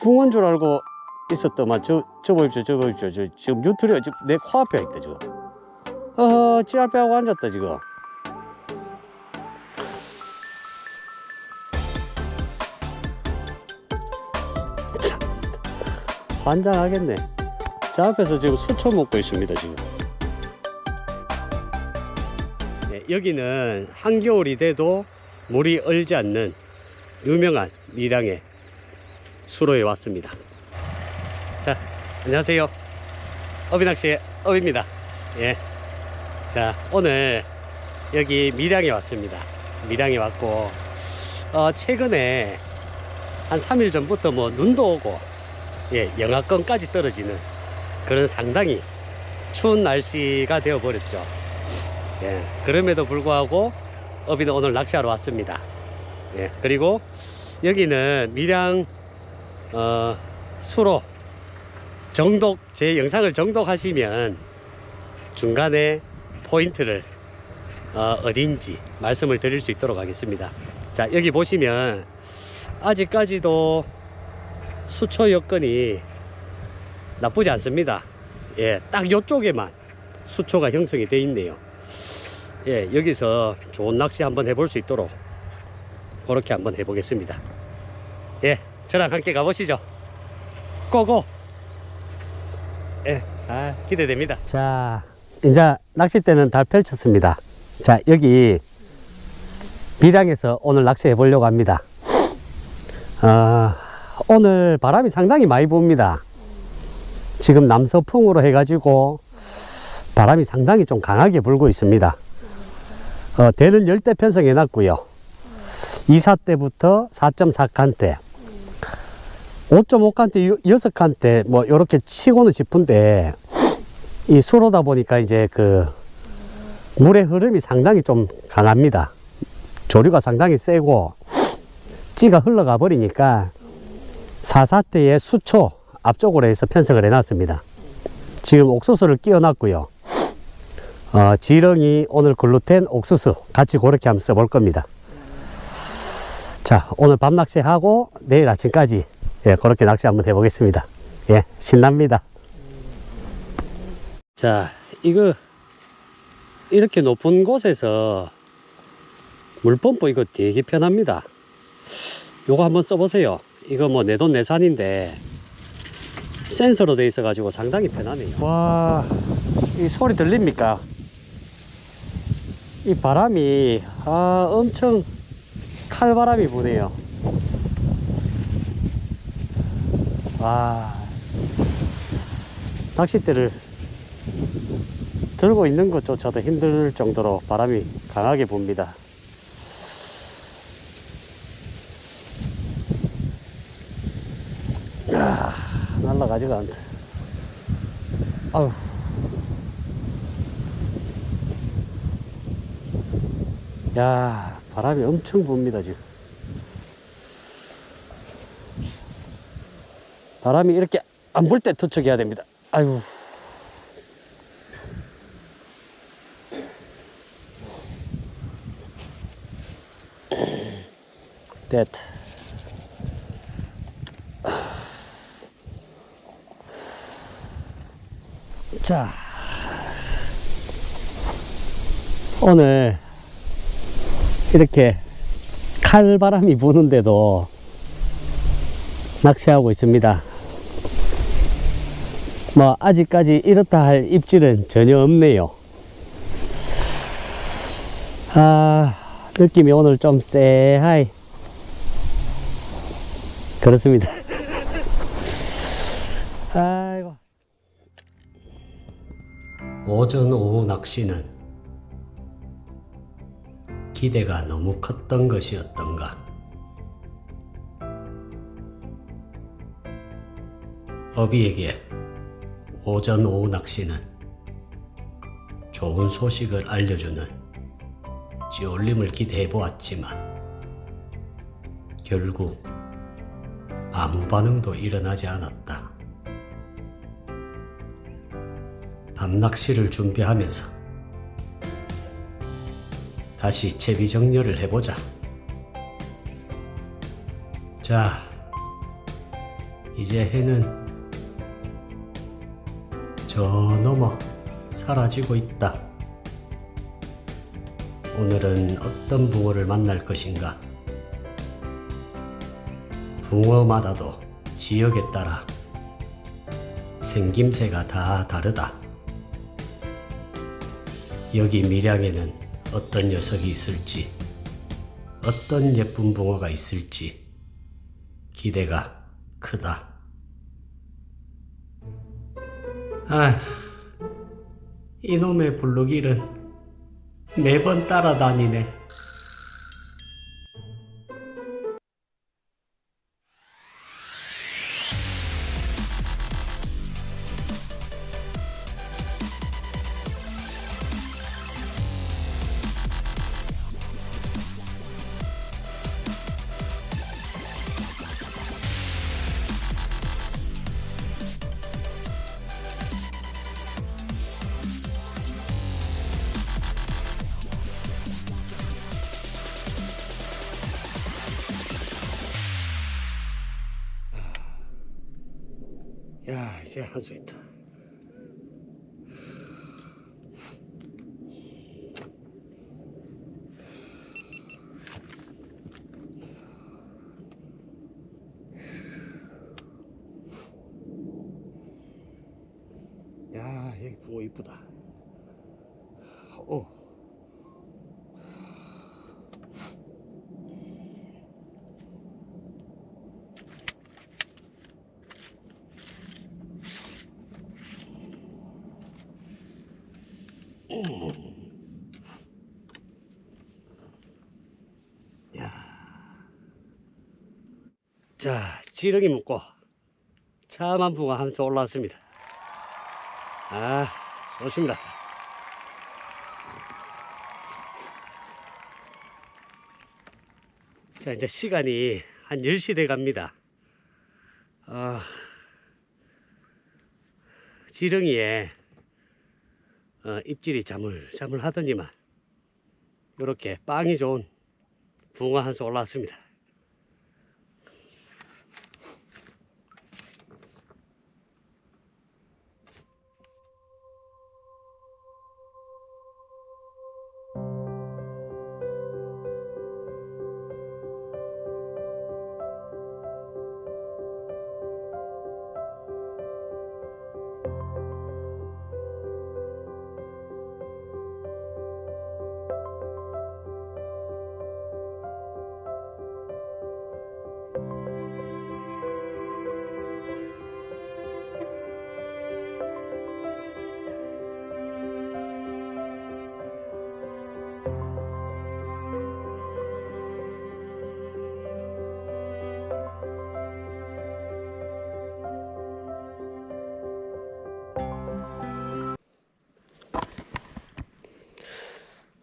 붕어인 줄 알고 있었더만 저, 저 보십시오 저 지금 뉴트리가 지금 내 코앞에 있다 지금. 어 찌랄빼하고 앉았다 지금. 참, 환장하겠네. 저 앞에서 지금 수초 먹고 있습니다 지금. 네, 여기는 한겨울이 돼도 물이 얼지 않는 유명한 밀양의 수로에 왔습니다. 자, 안녕하세요. 어비낚시의 어비입니다. 예. 자, 오늘 여기 밀양에 왔습니다. 밀양에 왔고, 어, 최근에 한 3일 전부터 뭐 눈도 오고, 예, 영하권까지 떨어지는 그런 상당히 추운 날씨가 되어 버렸죠. 예, 그럼에도 불구하고 어비는 오늘 낚시하러 왔습니다. 예, 그리고 여기는 밀양 어, 수로 정독 제 영상을 정독하시면 중간에 포인트를 어, 어딘지 말씀을 드릴 수 있도록 하겠습니다. 자 여기 보시면 아직까지도 수초 여건이 나쁘지 않습니다. 예, 딱 요쪽에만 수초가 형성이 되어 있네요. 예, 여기서 좋은 낚시 한번 해볼 수 있도록 그렇게 한번 해보겠습니다. 예, 저랑 함께 가보시죠. 고고! 예, 아, 기대됩니다. 자, 이제 낚싯대는 다 펼쳤습니다. 자, 여기 밀양에서 오늘 낚시해 보려고 합니다. 아, 오늘 바람이 상당히 많이 붑니다. 지금 남서풍으로 해가지고 바람이 상당히 좀 강하게 불고 있습니다. 어, 대는 열대 편성해 놨고요. 2사 때부터 4.4칸대, 5.5칸대, 6칸대, 뭐, 요렇게 치고는 싶은데, 이 수로다 보니까 이제 그, 물의 흐름이 상당히 좀 강합니다. 조류가 상당히 세고, 찌가 흘러가 버리니까, 4사대의 수초 앞쪽으로 해서 편성을 해 놨습니다. 지금 옥수수를 끼워 놨고요. 어, 지렁이, 오늘 글루텐, 옥수수 같이 그렇게 한번 써볼 겁니다. 자, 오늘 밤 낚시하고 내일 아침까지 예, 그렇게 낚시 한번 해보겠습니다. 예, 신납니다. 자, 이거 이렇게 높은 곳에서 물펌프 이거 되게 편합니다. 요거 한번 써보세요. 이거 뭐 내 돈 내산인데 센서로 돼 있어 가지고 상당히 편하네요. 와, 이 소리 들립니까? 이 바람이 아 엄청 칼바람이 부네요. 와, 낚싯대를 들고 있는 것조차도 힘들 정도로 바람이 강하게 붑니다. 야, 날라가지가 않다. 아유. 야, 바람이 엄청 붑니다, 지금. 바람이 이렇게 안 불 때 투척해야 됩니다. 아유. 됐. 자. 오늘 이렇게 칼바람이 부는데도 낚시하고 있습니다. 뭐 아직까지 이렇다 할 입질은 전혀 없네요. 아 느낌이 오늘 좀 쎄하이 그렇습니다. 아이고 오전 오후 낚시는 기대가 너무 컸던 것이었던가. 어비에게 오전 오후 낚시는 좋은 소식을 알려주는 지올림을 기대해 보았지만 결국 아무 반응도 일어나지 않았다. 밤 낚시를 준비하면서 다시 채비 정렬을 해보자. 자, 이제 해는 저 너머 사라지고 있다. 오늘은 어떤 붕어를 만날 것인가? 붕어마다도 지역에 따라 생김새가 다 다르다. 여기 밀양에는 어떤 녀석이 있을지, 어떤 예쁜 붕어가 있을지 기대가 크다. 아, 이놈의 블루길은 매번 따라다니네. 야, 이제 한수 있다. 야, 여기 붕어 이쁘다. 오. 자, 지렁이 묶고 참한 붕어 한 수 올라왔습니다. 아, 좋습니다. 자, 이제 시간이 한 10시 돼 갑니다. 아, 지렁이에 어, 입질이 잠을 하더니만 이렇게 빵이 좋은 붕어 한 수 올라왔습니다.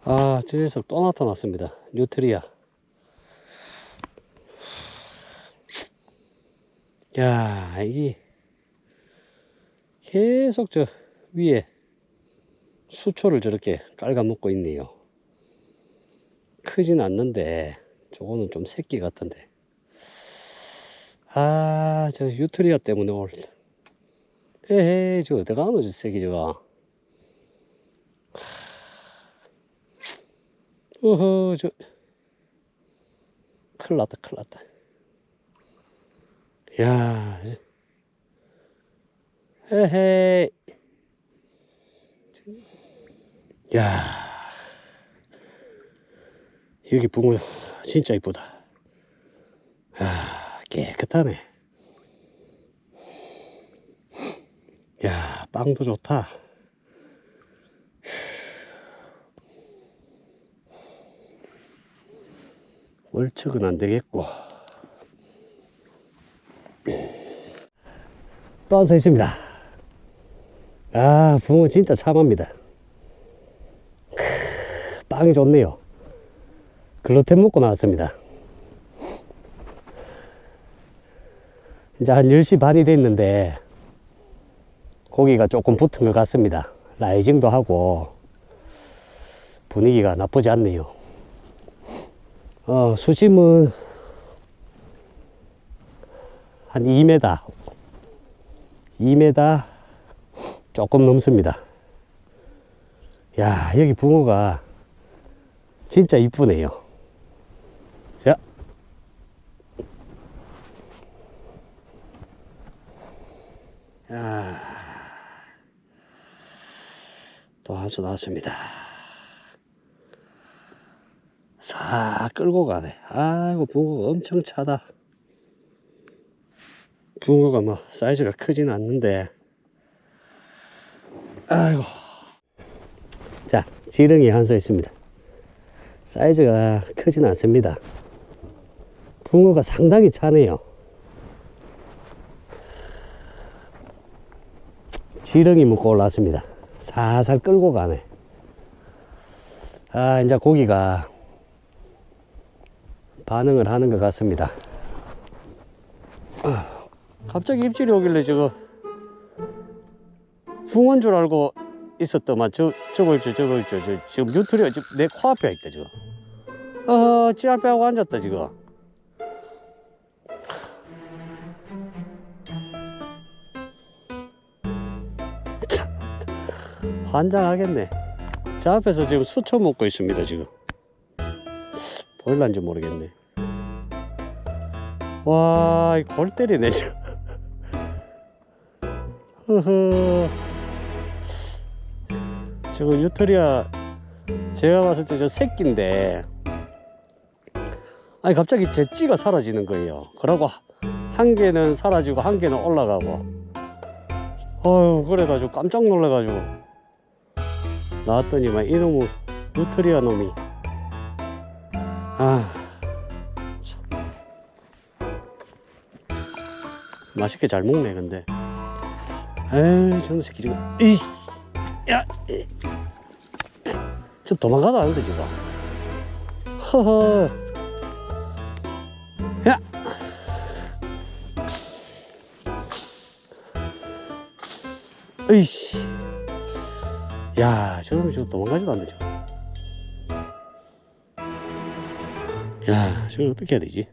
아, 저 녀석 또 나타났습니다. 뉴트리아. 야, 이게 계속 저 위에 수초를 저렇게 깔아먹고 있네요. 크진 않는데, 저거는 좀 새끼 같던데. 아, 저 유트리아 때문에 올. 헤헤, 저 어디 가노, 저 새끼 저거. 어허, 저, 큰일 났다, 큰일 났다. 야, 헤헤. 야, 여기 붕어 진짜 이쁘다. 야, 깨끗하네. 야, 빵도 좋다. 월척은 안 되겠고. 또 한 서 있습니다. 아, 붕어 진짜 참합니다. 크, 빵이 좋네요. 글루텐 먹고 나왔습니다. 이제 한 10시 반이 됐는데, 고기가 조금 붙은 것 같습니다. 라이징도 하고, 분위기가 나쁘지 않네요. 어, 수심은 한 2m 2m 조금 넘습니다. 야, 여기 붕어가 진짜 이쁘네요. 자. 야. 또 한 수 나왔습니다. 싹 끌고 가네. 아이고, 붕어가 엄청 차다. 붕어가 뭐, 사이즈가 크진 않는데. 아이고. 자, 지렁이 한 수 있습니다. 사이즈가 크진 않습니다. 붕어가 상당히 차네요. 지렁이 묶고 올라왔습니다. 살살 끌고 가네. 아, 이제 고기가 반응을 하는 것 같습니다. 아, 갑자기 입질이 오길래 저거 붕어인 줄 알고 있었더만. 저 저거 있죠 저거 있죠. 저 지금 뉴트리아 지금 내 코앞에 있다 지금 어 찌랄빼하고 앉았다 지금. 참, 환장하겠네. 저 앞에서 지금 수초 먹고 있습니다 지금. 보일란지 모르겠네 와골 때리네 지금 저거 유토리아 제가 봤을 때 저 새끼인데 아니 갑자기 제 찌가 사라지는 거예요. 그러고 한 개는 사라지고 한 개는 올라가고. 어휴 그래가지고 깜짝 놀래가지고 나왔더니만 이놈의 유토리아 놈이. 아 맛있게 잘 먹네 근데 에이 저놈 새끼 지금 이씨 야, 이. 저 도망가도 안 돼, 지금. 허허. 야! 으이씨. 야, 저놈이 지금 도망가지도 않네, 지금. 야, 저걸 어떻게 해야 되지?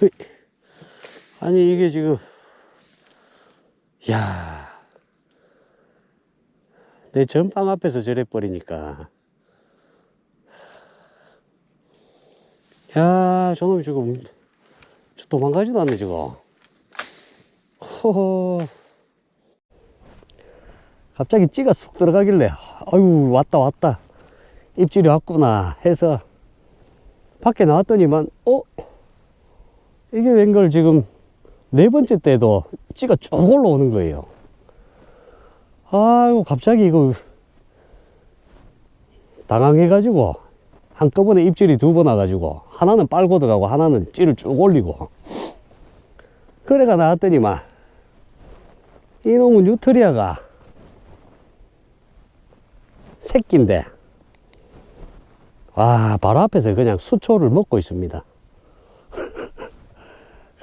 아니 이게 지금 야. 내 전방 앞에서 저래 버리니까. 야 저놈이 지금 저 도망가지도 않네 지금 호호 갑자기 찌가 쑥 들어가길래 아유 왔다 왔다. 입질이 왔구나 해서 밖에 나왔더니만 어 이게 웬걸 지금 네 번째 때도 찌가 쭉 올라오는 거예요. 아이고, 갑자기 이거 당황해 가지고 한꺼번에 입질이 두 번 와가지고 하나는 빨고 들어가고 하나는 찌를 쭉 올리고 그래가 나왔더니만 이놈은 뉴트리아가 새끼인데 와 바로 앞에서 그냥 수초를 먹고 있습니다.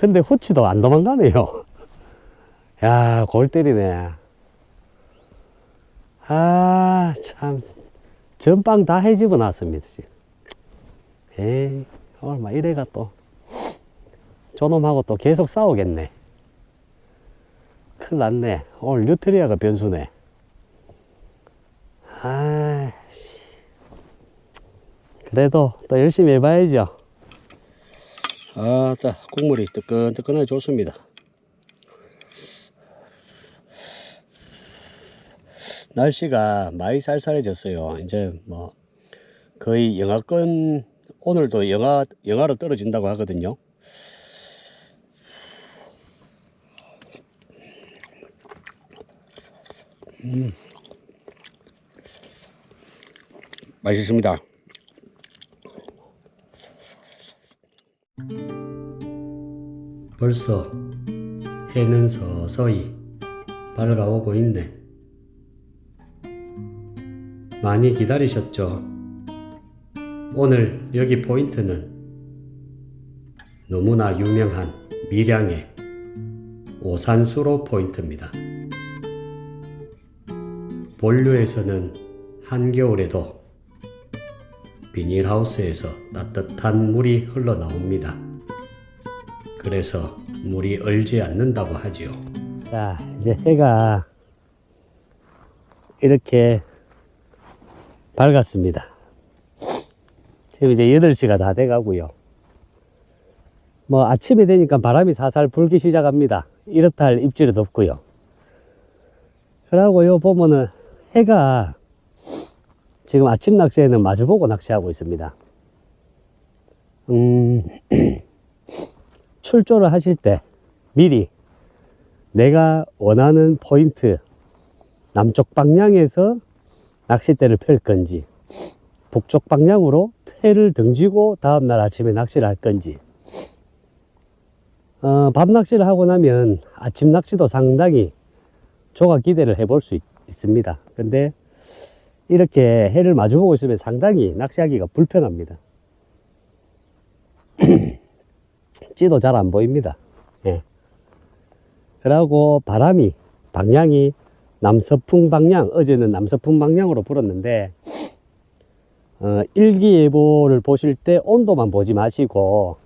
근데 호치도 안 도망가네요. 야, 골 때리네. 아, 참. 전빵 다 해집어 놨습니다, 지금. 에이, 얼마 이래가 또. 저놈하고 또 계속 싸우겠네. 큰일 났네. 오늘 뉴트리아가 변수네. 아씨. 그래도 또 열심히 해봐야죠. 아, 자, 국물이 뜨끈뜨끈하게 좋습니다. 날씨가 많이 쌀쌀해졌어요. 이제 뭐, 거의 영하권, 오늘도 영하, 영하로 떨어진다고 하거든요. 음. 맛있습니다. 벌써 해는 서서히 밝아오고 있네. 많이 기다리셨죠? 오늘 여기 포인트는 너무나 유명한 밀양의 오산수로 포인트입니다. 본류에서는 한겨울에도 비닐하우스에서 따뜻한 물이 흘러나옵니다. 그래서 물이 얼지 않는다고 하지요. 자, 이제 해가 이렇게 밝았습니다. 지금 이제 8시가 다 돼가고요. 뭐 아침이 되니까 바람이 살살 불기 시작합니다. 이렇다 할 입질은 없고요. 그러고 요 보면은 해가 지금 아침 낚시에는 마주보고 낚시하고 있습니다. 음, 출조를 하실 때 미리 내가 원하는 포인트 남쪽 방향에서 낚싯대를 펼 건지 북쪽 방향으로 태를 등지고 다음날 아침에 낚시를 할 건지 어, 밤 낚시를 하고 나면 아침 낚시도 상당히 조각 기대를 해볼 수 있, 있습니다. 근데 이렇게 해를 마주보고 있으면 상당히 낚시하기가 불편합니다. 찌도 잘 안 보입니다. 예. 그러고 바람이 방향이 남서풍 방향, 어제는 남서풍 방향으로 불었는데, 어, 일기예보를 보실 때 온도만 보지 마시고,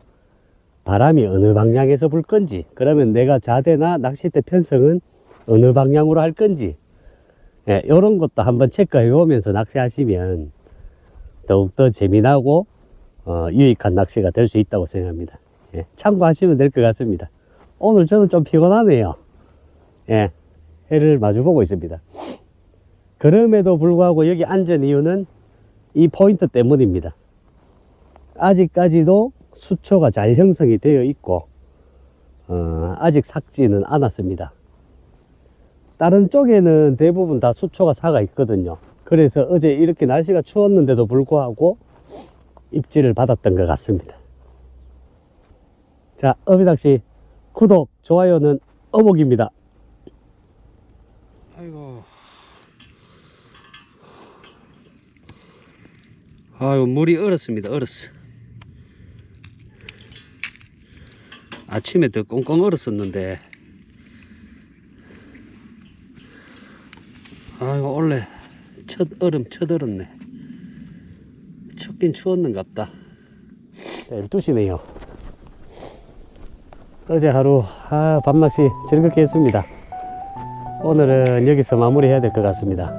바람이 어느 방향에서 불 건지, 그러면 내가 자대나 낚싯대 편성은 어느 방향으로 할 건지, 예, 이런 것도 한번 체크해 오면서 낚시하시면 더욱더 재미나고, 어, 유익한 낚시가 될 수 있다고 생각합니다. 예, 참고하시면 될 것 같습니다. 오늘 저는 좀 피곤하네요. 예, 해를 마주보고 있습니다. 그럼에도 불구하고 여기 앉은 이유는 이 포인트 때문입니다. 아직까지도 수초가 잘 형성이 되어 있고, 어, 아직 삭지는 않았습니다. 다른 쪽에는 대부분 다 수초가 사가 있거든요. 그래서 어제 이렇게 날씨가 추웠는데도 불구하고 입질을 받았던 것 같습니다. 자, 어비낚시 구독, 좋아요는 어복입니다. 아이고. 아유, 물이 얼었습니다. 얼었어. 아침에 더 꽁꽁 얼었었는데. 아이고, 원래 첫 얼음, 첫 얼었네. 춥긴 추웠는갑다. 12시네요. 어제 하루 아, 밤낚시 즐겁게 했습니다. 오늘은 여기서 마무리 해야 될 것 같습니다.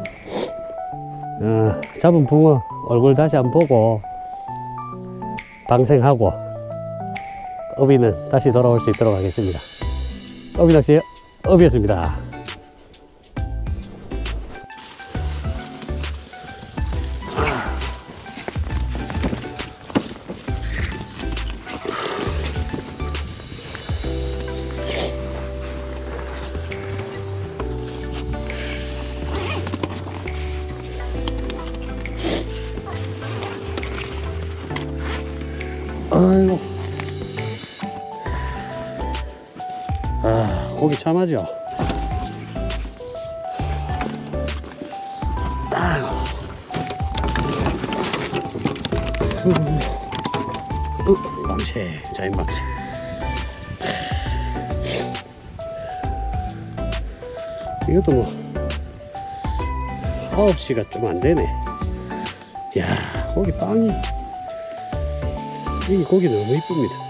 어, 잡은 붕어 얼굴 다시 한번 보고 방생하고 어비는 다시 돌아올 수 있도록 하겠습니다. 어비 낚시 어비였습니다. 어, 망치, 자인 망치. 이것도 뭐, 9시가 좀 안 되네. 야, 고기 빵이. 이 고기 너무 이쁩니다.